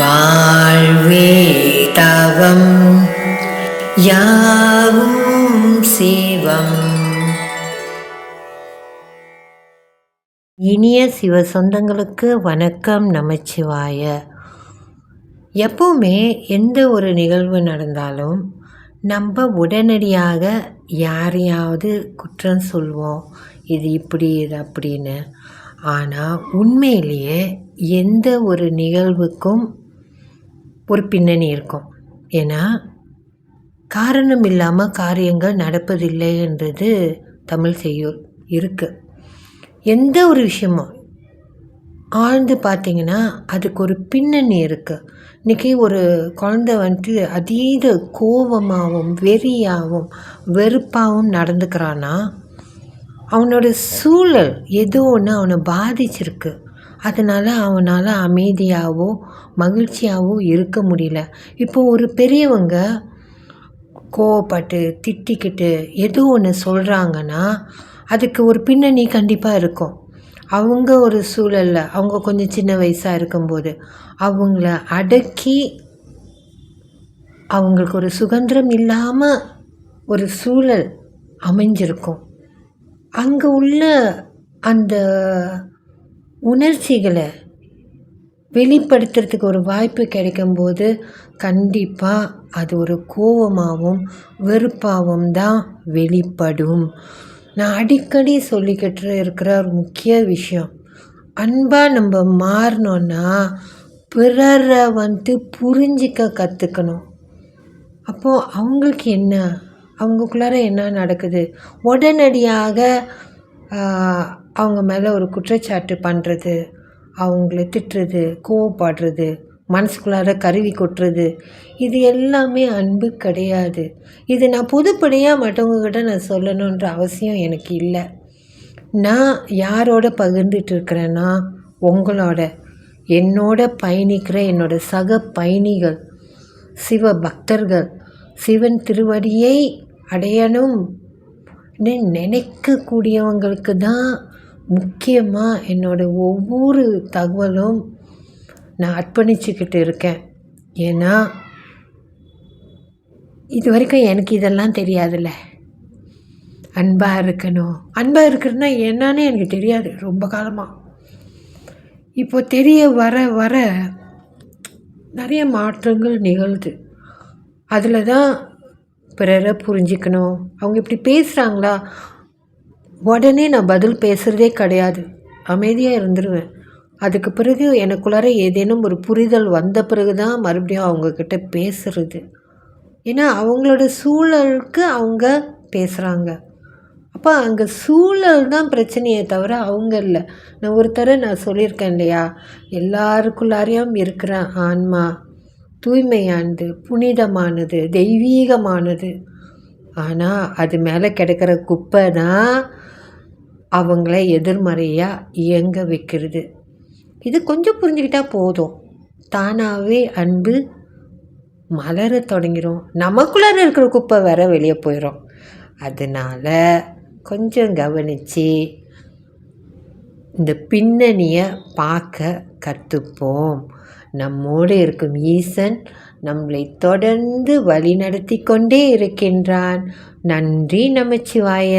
வாழ்வே தவம் யாவும் சிவம். இனிய சிவ சொந்தங்களுக்கு வணக்கம் நமச்சிவாய. எப்போவுமே எந்த ஒரு நிகழ்வு நடந்தாலும் நம்ம உடனடியாக யாரையாவது குற்றம் சொல்வோம் இது இப்படி இது அப்படின்னு. ஆனால் உண்மையிலேயே எந்த ஒரு நிகழ்வுக்கும் ஒரு பின்னணி இருக்கும். ஏன்னா காரணம் இல்லாமல் காரியங்கள் நடப்பதில்லை என்றது தமிழ் செய்யுள் இருக்குது எந்த ஒரு விஷயமும் ஆழ்ந்து பார்த்தீங்கன்னா அதுக்கு ஒரு பின்னணி இருக்குது இன்றைக்கி ஒரு குழந்த வந்துட்டு அதீத கோபமாகவும் வெறியாகவும் வெறுப்பாகவும் நடந்துக்கிறான்னா அவனோட சூழல் ஏதோ ஒன்று அவனை பாதிச்சிருக்கு. அதனால் அவனால் அமைதியாகவோ மகிழ்ச்சியாகவோ இருக்க முடியல. இப்போ ஒரு பெரியவங்க கோவப்பட்டு திட்டிக்கிட்டு எது ஒன்று சொல்கிறாங்கன்னா அதுக்கு ஒரு பின்னணி கண்டிப்பாக இருக்கும். அவங்க ஒரு சூழலில் அவங்க கொஞ்சம் சின்ன வயசாக இருக்கும்போது அவங்கள அடக்கி அவங்களுக்கு ஒரு சுதந்திரம் இல்லாமல் ஒரு சூழல் அமைஞ்சிருக்கும். அங்கே உள்ள அந்த உணர்ச்சிகளை வெளிப்படுத்துறதுக்கு ஒரு வாய்ப்பு கிடைக்கும்போது கண்டிப்பாக அது ஒரு கோபமாகவும் வெறுப்பாகவும் தான் வெளிப்படும். நான் அடிக்கடி சொல்லிக்கிட்டு இருக்கிற ஒரு முக்கிய விஷயம் அன்பாக நம்ம மாறினோன்னா பிறரை வந்து புரிஞ்சிக்க கற்றுக்கணும் அப்போது அவங்களுக்கு என்ன? அவங்களுக்குள்ளார என்ன நடக்குது? உடனடியாக அவங்க மேலே ஒரு குற்றச்சாட்டு பண்ணுறது அவங்கள திட்டுறது கோவப்படுறது மனசுக்குள்ளார கருவி கொட்டுறது இது எல்லாமே அன்பு கிடையாது. இது நான் புதுப்படியாக மற்றவங்கக்கிட்ட நான் சொல்லணுன்ற அவசியம் எனக்கு இல்லை. நான் யாரோட பகிர்ந்துட்டு இருக்கிறேன்னா உங்களோட என்னோட பயணிக்கிற என்னோட சக பயணிகள் சிவ பக்தர்கள் சிவன் திருவடியை அடையணும். நினைக்கக்கூடியவங்களுக்கு தான் முக்கியமாக என்னோடய ஒவ்வொரு தகவலும் நான் அர்ப்பணிச்சுக்கிட்டு இருக்கேன். ஏன்னா இது வரைக்கும் எனக்கு இதெல்லாம் தெரியாதுல்ல. அன்பாக இருக்கணும். அன்பாக இருக்கிறதுனா என்னன்னு எனக்கு தெரியாது ரொம்ப காலமாக இப்போ தெரிய வர வர நிறைய மாற்றங்கள் நிகழ்து. அதில் தான் பிறரை புரிஞ்சிக்கணும். அவங்க இப்படி பேசுகிறாங்களா உடனே நான் பதில் பேசுகிறதே கிடையாது. அமைதியாக இருந்துருவேன். அதுக்கு பிறகு எனக்குள்ளார ஏதேனும் ஒரு புரிதல் வந்த பிறகு தான் மறுபடியும் அவங்கக்கிட்ட பேசுகிறது ஏன்னா அவங்களோட சூழலுக்கு அவங்க பேசுகிறாங்க அப்போ அங்கே சூழல் தான் பிரச்சனையே தவிர அவங்க இல்லை. நான் ஒருத்தர நான் சொல்லியிருக்கேன் இல்லையா? எல்லாருக்குள்ளாரையும் இருக்கிற ஆன்மா தூய்மையானது புனிதமானது தெய்வீகமானது. ஆனால் அது மேலே கிடைக்கிற குப்பை தான் அவங்கள எதிர்மறையாக இயங்க வைக்கிறது. இது கொஞ்சம் புரிஞ்சுக்கிட்டால் போதும். தானாகவே அன்பு மலர தொடங்கிடும் நமக்குள்ளார இருக்கிற குப்பை வேற வெளியே போயிடும் அதனால் கொஞ்சம் கவனித்து இந்த பின்னணியை பார்க்க கற்றுப்போம் நம்மோடு இருக்கும் ஈசன் நம்மளை தொடர்ந்து வழி நடத்தி கொண்டே இருக்கின்றான். நன்றி நமச்சிவாய.